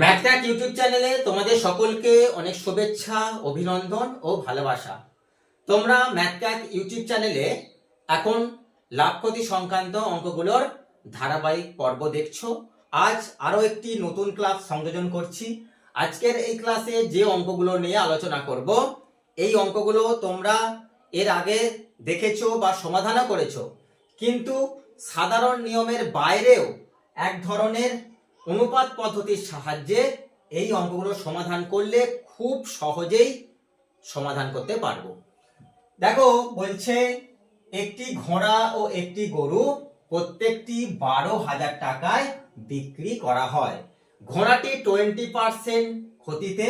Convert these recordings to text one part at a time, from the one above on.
ম্যাথ্যাক YouTube চ্যানেলে তোমাদের সকলকে অনেক শুভেচ্ছা, অভিনন্দন ও ভালোবাসা। তোমরা ম্যাথ্যাক ইউটিউব চ্যানেলে এখন লাভ সংক্রান্ত অঙ্কগুলোর ধারাবাহিক পর্ব দেখছ। আজ আরও একটি নতুন ক্লাস সংযোজন করছি। আজকের এই ক্লাসে যে অঙ্কগুলো নিয়ে আলোচনা করব, এই অঙ্কগুলো তোমরা এর আগে দেখেছ বা সমাধানও করেছ। কিন্তু সাধারণ নিয়মের বাইরেও এক ধরনের অনুপাত পদ্ধতির সাহায্যে এই অঙ্কগুলো সমাধান করলে খুব সহজেই সমাধান করতে পারব। দেখো, বলছে একটি ঘোড়া ও একটি গরু প্রত্যেকটি বারো হাজার টাকায় বিক্রি করা হয়। ঘোড়াটি টোয়েন্টি পার্সেন্ট ক্ষতিতে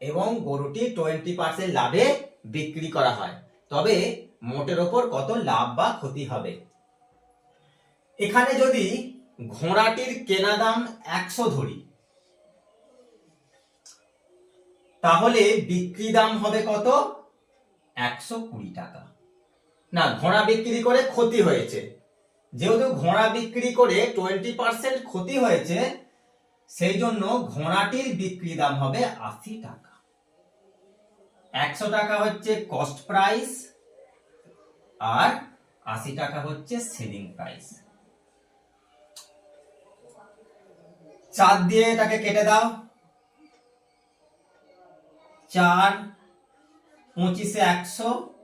এবং গরুটি টোয়েন্টি পার্সেন্ট লাভে বিক্রি করা হয়। তবে মোটের ওপর কত লাভ বা ক্ষতি হবে? এখানে যদি ঘোড়াটির কেনা দাম একশো ধরি। তাহলে বিক্রি দাম হবে কত? একশো কুড়ি টাকা। না, ঘোড়া বিক্রি করে ক্ষতি হয়েছে। যেহেতু ঘোড়া বিক্রি করে টোয়েন্টি পার্সেন্ট ক্ষতি হয়েছে, সেই জন্য ঘোড়াটির বিক্রি দাম হবে আশি টাকা। একশো টাকা হচ্ছে কস্ট প্রাইস আর আশি টাকা হচ্ছে সেলিং প্রাইস চার দিয়ে এটাকে কেটে দাও। চার, পঁচিশে একশো,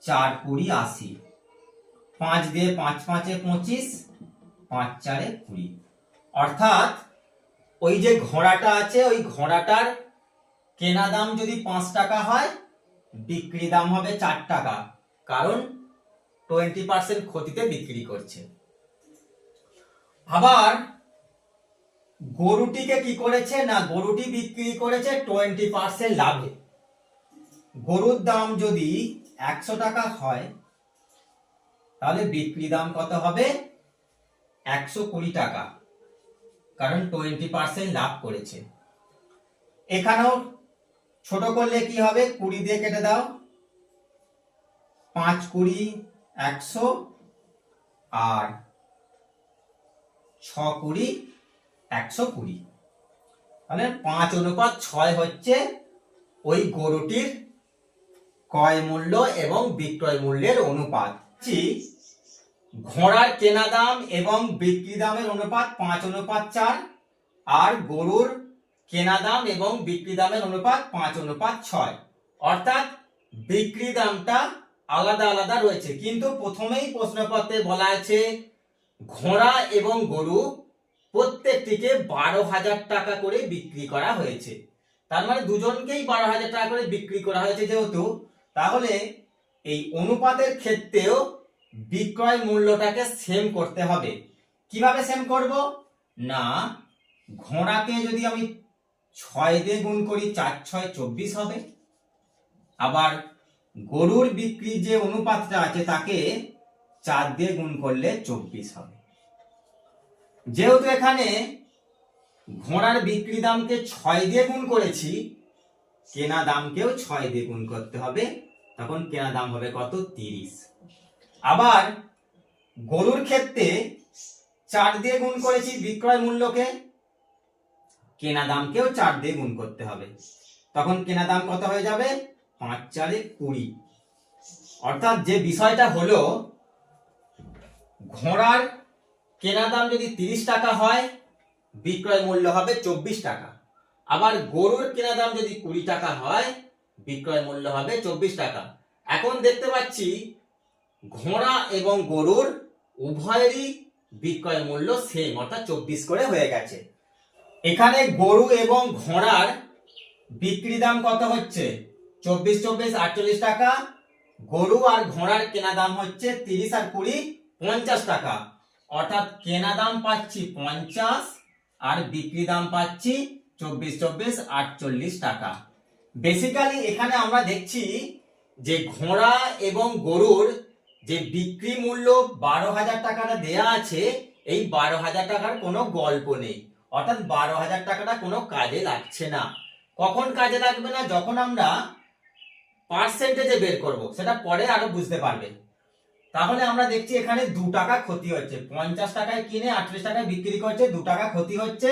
চার কুড়ি আশি। পাঁচ দিয়ে পাঁচ পাঁচে পঁচিশ, পাঁচ চারে কুড়ি। অর্থাৎ ওই যে ঘোড়াটা আছে, ওই ঘোড়াটার কেনা দাম যদি পাঁচ টাকা হয়, বিক্রি দাম হবে চার টাকা। কারণ টোয়েন্টি পার্সেন্ট ক্ষতিতে বিক্রি করছে। আবার গরুটিকে কি করেছে না গরুটি বিক্রি করেছে টোয়েন্টি পার্সেন্ট লাভে। গরুর দাম যদি একশো টাকা হয়, তাহলে বিক্রি দাম কত হবে? একশো কুড়ি টাকা। কারণ টোয়েন্টি পার্সেন্ট লাভ করেছে। এখানেও ছোট করলে কি হবে? কুড়ি দিয়ে কেটে দাও। পাঁচ কুড়ি, একশো। আর ছ কুড়ি একশো কুড়ি। তাহলে পাঁচ অনুপাত ছয় হচ্ছে ওই গরুটির ক্রয় মূল্য এবং বিক্রয় মূল্যের অনুপাত। ঘোড়ার কেনা দাম এবং বিক্রি দামের অনুপাত পাঁচ অনুপাত চার, আর গরুর কেনা দাম এবং বিক্রি দামের অনুপাত পাঁচ অনুপাত ছয়। অর্থাৎ বিক্রি দামটা আলাদা আলাদা রয়েছে। কিন্তু প্রথমেই প্রশ্নপত্রে বলা আছে ঘোড়া এবং গরু প্রত্যেকটিকে বারো হাজার টাকা করে বিক্রি করা হয়েছে। তার মানে দুজনকেই বারো হাজার টাকা করে বিক্রি করা হয়েছে যেহেতু, তাহলে এই অনুপাতের ক্ষেত্রেও বিক্রয় মূল্যটাকে সেম করতে হবে। কীভাবে সেম করব? না, ঘোড়াকে যদি আমি ছয় দিয়ে গুণ করি, চার, ছয়, চব্বিশ হবে। আবার গরুর বিক্রি যে অনুপাতটা আছে তাকে চার দিয়ে গুণ করলে চব্বিশ হবে। যেহেতু এখানে ঘোড়ার বিক্রি দামকে ছয় দিয়ে গুণ করেছি, কেনা দামকেও ছয় দিয়ে গুণ করতে হবে, তখন কেনা দাম হবে কত? তিরিশ। আবার গরুর ক্ষেত্রে চার দিয়ে গুণ করেছি বিক্রয় মূল্যকে, কেনা দামকেও চার দিয়ে গুণ করতে হবে। তখন কেনা দাম কত হয়ে যাবে? পাঁচ চারে কুড়ি। অর্থাৎ যে বিষয়টা হলো ঘোড়ার কেনা দাম যদি তিরিশ টাকা হয়, বিক্রয় মূল্য হবে চব্বিশ টাকা। আবার গরুর কেনা দাম যদি কুড়ি টাকা হয়, বিক্রয় মূল্য হবে চব্বিশ টাকা। এখন দেখতে পাচ্ছি, ঘোড়া এবং গরুর উভয়েরই বিক্রয় মূল্য সেম অর্থাৎ চব্বিশ করে হয়ে গেছে। এখানে গরু এবং ঘোড়ার বিক্রি দাম কত হচ্ছে? চব্বিশ চব্বিশ, আটচল্লিশ টাকা। গরু আর ঘোড়ার কেনা দাম হচ্ছে তিরিশ আর কুড়ি পঞ্চাশ টাকা। অর্থাৎ কেনা দাম পাচ্ছি পঞ্চাশ আর বিক্রি দাম পাচ্ছি চব্বিশ চব্বিশ, আটচল্লিশ টাকা। বেসিক্যালি এখানে আমরা দেখছি যে ঘোড়া এবং গরুর যে বিক্রি মূল্য বারো হাজার টাকাটা দেয়া আছে, এই বারো হাজার টাকার কোনো গল্প নেই। অর্থাৎ বারো হাজার টাকাটা কোনো কাজে লাগছে না। কখন কাজে লাগবে না? যখন আমরা পার্সেন্টেজে বের করব। সেটা পরে আরও বুঝতে পারবে। তাহলে আমরা দেখছি এখানে দু টাকা ক্ষতি হচ্ছে। পঞ্চাশ টাকায় কিনে আটত্রিশ টাকায় বিক্রি করছে, দু টাকা ক্ষতি হচ্ছে।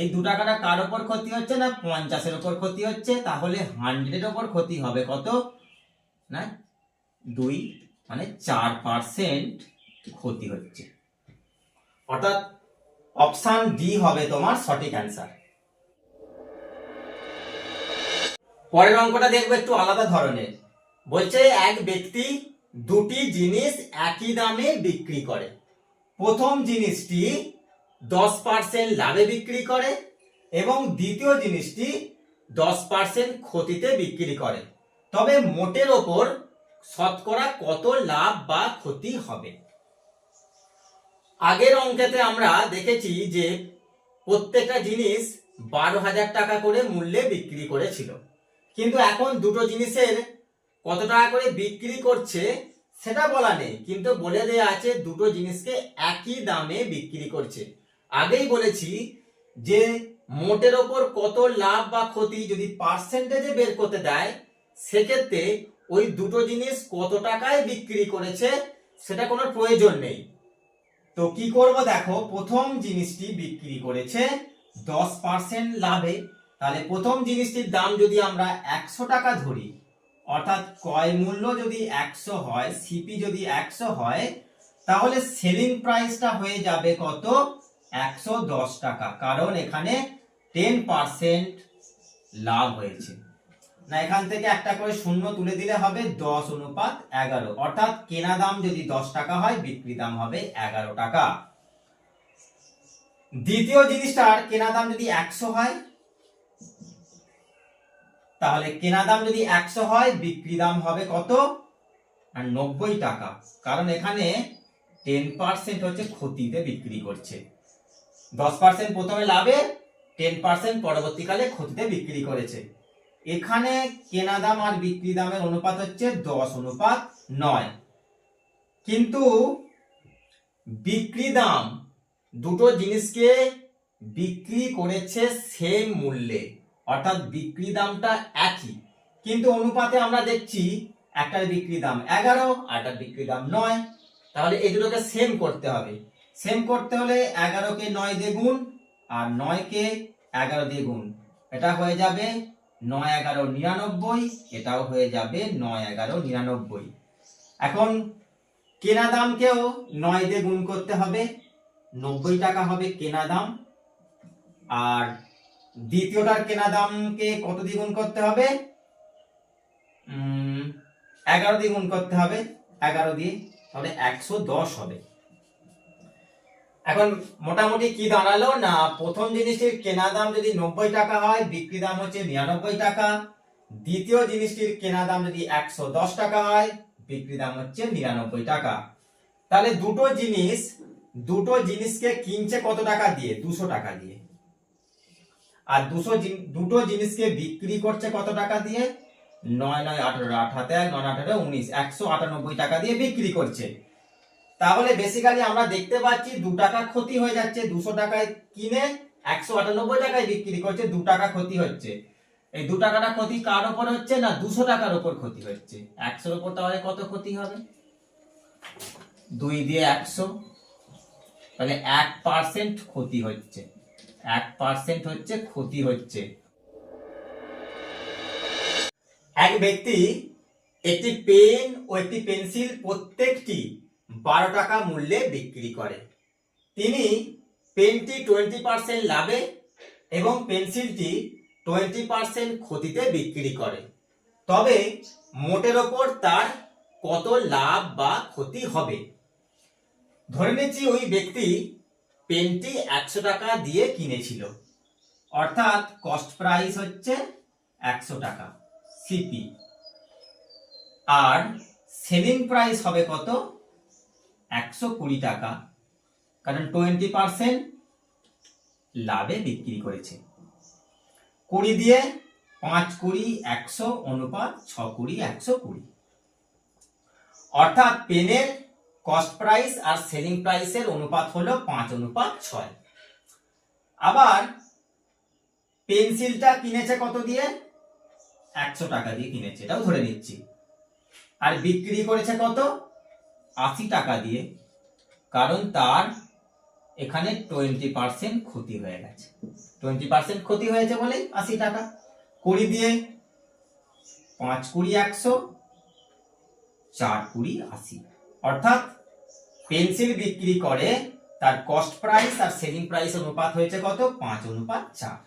এই দু টাকাটা কার ওপর ক্ষতি হচ্ছে না? পঞ্চাশের ওপর ক্ষতি হচ্ছে। তাহলে হান্ড্রেডের ওপর ক্ষতি হবে কত? না, দুই মানে চার পার্সেন্ট ক্ষতি হচ্ছে। অর্থাৎ অপশান ডি হবে তোমার সঠিক অ্যান্সার পরের অঙ্কটা দেখব একটু আলাদা ধরনের। বলছে এক ব্যক্তি দুটি জিনিস একই দামে বিক্রি করে। প্রথম জিনিসটি দশ পার্সেন্ট লাভে বিক্রি করে এবং দ্বিতীয় জিনিসটি দশ পার্সেন্ট ক্ষতিতে বিক্রি করে। তবে মোটের ওপর শতকরা কত লাভ বা ক্ষতি হবে? আগের অঙ্কেতে আমরা দেখেছি যে প্রত্যেকটা জিনিস বারো হাজার টাকা করে মূল্যে বিক্রি করেছিল। কিন্তু এখন দুটো জিনিসের কত টাকা করে বিক্রি করছে সেটা বলা নেই, কিন্তু বলে দেয়া আছে দুটো জিনিসকে একই দামে বিক্রি করছে। আগেই বলেছি যে মোটের ওপর কত লাভ বা ক্ষতি যদি পার্সেন্টেজে বের করতে দেয়, সেক্ষেত্রে ওই দুটো জিনিস কত টাকায় বিক্রি করেছে সেটা কোনো প্রয়োজন নেই। তো কি করব দেখো, প্রথম জিনিসটি বিক্রি করেছে দশ পার্সেন্ট লাভে। তাহলে প্রথম জিনিসটির দাম যদি আমরা একশো টাকা ধরি অর্থাৎ ক্রয় মূল্য যদি একশো হয় সিপি যদি একশো হয়, তাহলে সেলিং প্রাইসটা হয়ে যাবে কত? একশো দশ টাকা। কারণ এখানে টেন পার্সেন্ট লাভ হয়েছে। না, এখান থেকে একটা করে শূন্য তুলে দিলে হবে দশ অনুপাত এগারো। অর্থাৎ কেনা দাম যদি দশ টাকা হয়, বিক্রি দাম হবে এগারো টাকা। দ্বিতীয় জিনিসটার কেনা দাম যদি একশো হয় তাহলে কেনা দাম যদি একশো হয়, বিক্রি দাম হবে কত? আর নব্বই টাকা। কারণ এখানে টেন পার্সেন্ট হচ্ছে ক্ষতিতে বিক্রি করছে। দশ পার্সেন্ট প্রথমে লাভে টেন পার্সেন্ট পরবর্তীকালে ক্ষতিতে বিক্রি করেছে। এখানে কেনা দাম আর বিক্রি দামের অনুপাত হচ্ছে দশ অনুপাত নয়। কিন্তু বিক্রি দাম দুটো জিনিসকে বিক্রি করেছে সেম মূল্যে। অর্থাৎ বিক্রি দামটা একই। কিন্তু অনুপাতে আমরা দেখছি একটার বিক্রি দাম এগারো আরটার বিক্রি দাম নয়। তাহলে দুটোকে সেম করতে হবে। সেম করতে হলে এগারোকে নয় দিয়ে গুণ আর নয়কে এগারো দিয়ে গুণ। এটা হয়ে যাবে নয় এগারো নিরানব্বই, এটাও হয়ে যাবে নয় এগারো নিরানব্বই। এখন কেনা দামকেও নয় দিয়ে গুণ করতে হবে। নব্বই টাকা হবে কেনা দাম। আর দ্বিতীয়টার কেনা দামকে কত দিয়ে গুণ করতে হবে? এগারো দিয়ে গুণ করতে হবে। এগারো দিয়ে তাহলে একশো দশ হবে। এখন মোটামুটি কি দাঁড়াল? না, প্রথম জিনিসটির কেনা দাম যদি নব্বই টাকা হয়, বিক্রি দাম হচ্ছে নিরানব্বই টাকা। দ্বিতীয় জিনিসটির কেনা দাম যদি একশো দশ টাকা হয়, বিক্রি দাম হচ্ছে নিরানব্বই টাকা। তাহলে দুটো জিনিস, দুটো জিনিসকে কিনছে কত টাকা দিয়ে? দুশো টাকা দিয়ে। আর দুশো দুটো জিনিসকে বিক্রি করছে কত টাকা দিয়ে? নয় নয় আঠারো, আট হাতে এক, নয় আঠারো, উনিশ, একশো আটানব্বই টাকা দিয়ে বিক্রি করছে। তাহলে বেসিক্যালি আমরা দেখতে পাচ্ছি দু টাকা ক্ষতি হয়ে যাচ্ছে, দুশো টাকায় কিনে একশো আটানব্বই টাকায় বিক্রি করছে, দু টাকা ক্ষতি হচ্ছে। এই দু টাকাটা ক্ষতি কার ওপর হচ্ছে না দুশো টাকার ওপর ক্ষতি হচ্ছে? একশোর ওপর তাহলে কত ক্ষতি হবে? দুই দিয়ে একশো, তাহলে এক পার্সেন্ট ক্ষতি হচ্ছে। এক পার্সেন্ট হচ্ছে, ক্ষতি হচ্ছে। এক ব্যক্তি একটি পেন ও একটি পেন্সিল প্রত্যেকটি বারো টাকা মূল্যে বিক্রি করে। তিনি পেনটি টোয়েন্টি পার্সেন্ট লাভে এবং পেন্সিলটি টোয়েন্টি পার্সেন্ট ক্ষতিতে বিক্রি করে। তবে মোটের ওপর তার কত লাভ বা ক্ষতি হবে? ধরে নিচ্ছি ওই ব্যক্তি পেনটি একশো টাকা দিয়ে কিনেছিল। অর্থাৎ কস্ট প্রাইস হচ্ছে একশো টাকা সিপি আর সেলিং প্রাইস হবে কত? একশো কুড়ি টাকা। কারণ টোয়েন্টি পার্সেন্ট লাভে বিক্রি করেছে। কুড়ি দিয়ে পাঁচ কুড়ি, একশো অনুপাত ছ কুড়ি, একশো কুড়ি। অর্থাৎ পেনের কস্ট প্রাইস আর সেলিং প্রাইসের অনুপাত হলো পাঁচ অনুপাত ছয়। আবার পেন্সিলটা কিনেছে কত দিয়ে? একশো টাকা দিয়ে কিনেছে, এটাও ধরে নিচ্ছি। আর বিক্রি করেছে কত? আশি টাকা দিয়ে, কারণ তার এখানে টোয়েন্টি পার্সেন্ট ক্ষতি হয়ে গেছে। টোয়েন্টি পার্সেন্ট ক্ষতি হয়েছে বলে আশি টাকা। কুড়ি দিয়ে পাঁচ কুড়ি একশো, চার কুড়ি আশি। অর্থাৎ পেন্সিল বিক্রি করে তার কস্ট প্রাইস আর সেলিং প্রাইস অনুপাত হয়েছে কত? পাঁচ অনুপাত চার।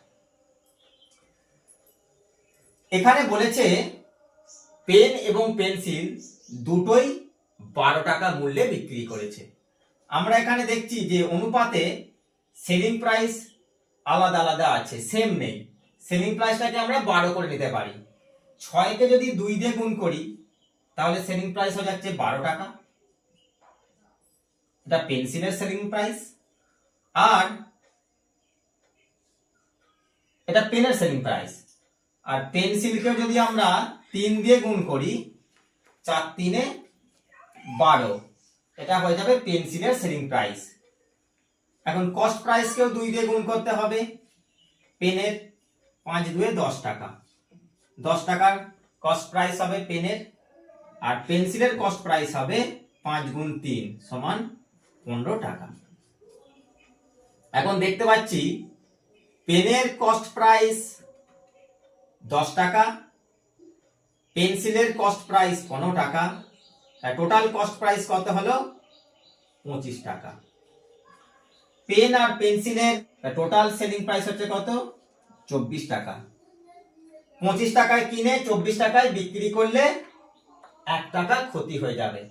এখানে বলেছে পেন এবং পেন্সিল দুটোই বারো টাকা মূল্যে বিক্রি করেছে। আমরা এখানে দেখছি যে অনুপাতে সেলিং প্রাইস আলাদা আলাদা আছে সেম নেই। সেলিং প্রাইসটাকে আমরা বারো করে নিতে পারি। ছয়কে যদি দুই দিয়ে গুণ করি, তাহলে সেলিং প্রাইস হয়ে যাচ্ছে বারো টাকা। এটা পেন্সিলের সেলিং প্রাইস আর এটা পেনের সেলিং প্রাইস আর পেন্সিলকে যদি আমরা তিন দিয়ে গুণ করি, চার তিনে বারো, এটা হয়ে যাবে পেন্সিলের সেলিং প্রাইস এখন কস্ট প্রাইসকেও দুই দিয়ে গুণ করতে হবে। পেনের পাঁচ দুয়ে দশ টাকা। দশ টাকার কস্ট প্রাইস হবে পেনের আর পেন্সিলের কস্ট প্রাইস হবে পাঁচ গুণ তিন সমান পনেরো টাকা। এখন দেখতে পাচ্ছি, পেনের কস্ট প্রাইস দশ টাকা, পেন্সিলের কস্ট প্রাইস পনেরো টাকা টোটাল কস্ট প্রাইস কত হলো? পঁচিশ টাকা। পেন আর পেন্সিলের টোটাল সেলিং প্রাইস হচ্ছে কত? চব্বিশ টাকা। পঁচিশ টাকায় কিনে চব্বিশ টাকায় বিক্রি করলে এক টাকা ক্ষতি হয়ে যাবে।